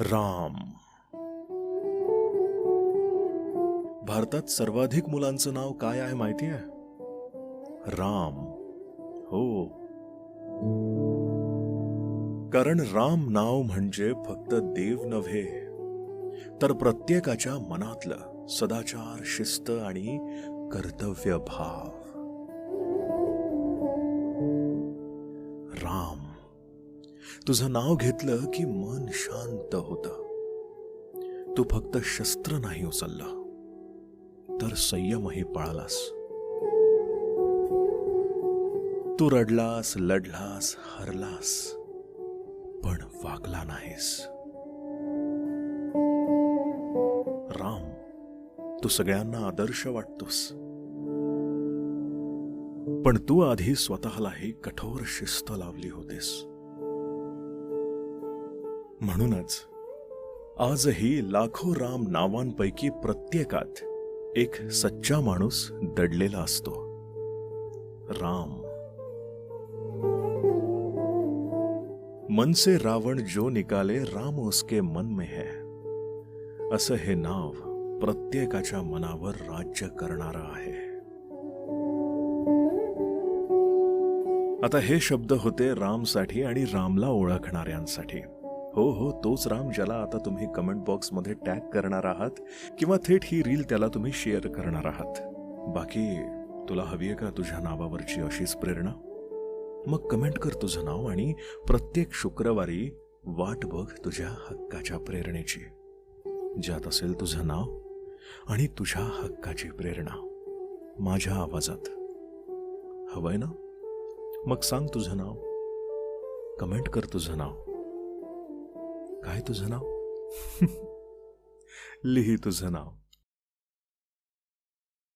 राम. भारतात सर्वाधिक मुलांचं नाव काय आहे माहिती आहे? राम. हो. कारण राम नाव म्हणजे फक्त देव नव्हे तर प्रत्येकाच्या मनातलं सदाचार शिस्त आणि कर्तव्य भाव तुझं नाव घेतलं की मन शांत होतं. तू फक्त शस्त्र नाही उचललं तर संयमही पाळलास. तू रडलास लढलास हरलास पण वागला नाहीस. राम तू सगळ्यांना आदर्श वाटतोस. पण तू आधी स्वतःलाही कठोर शिस्त लावली होतीस. म्हणूनच आजही लाखो राम नावांपैकी प्रत्येकात एक सच्चा माणूस दडलेला असतो. राम. मन से रावण जो निकाले राम उसके मन में है. असं हे नाव प्रत्येकाच्या मनावर राज्य करणारं आहे. आता हे शब्द होते रामसाठी आणि रामला ओळखणाऱ्यांसाठी. हो हो तोच राम ज्याला आता तुम्ही कमेंट बॉक्समध्ये टॅग करणार आहात किंवा थेट ही रील त्याला तुम्ही शेअर करणार आहात. बाकी तुला हवी आहे का तुझ्या नावावरची अशीच प्रेरणा? मग कमेंट कर तुझं नाव आणि प्रत्येक शुक्रवारी वाट बघ तुझ्या हक्काच्या प्रेरणेची. ज्यात असेल तुझं नाव आणि तुझ्या हक्काची प्रेरणा. माझ्या आवाजात. हवंय ना? मग सांग तुझं नाव. कमेंट कर तुझं नाव. काय तुझं नाव? लिही तुझं नाव.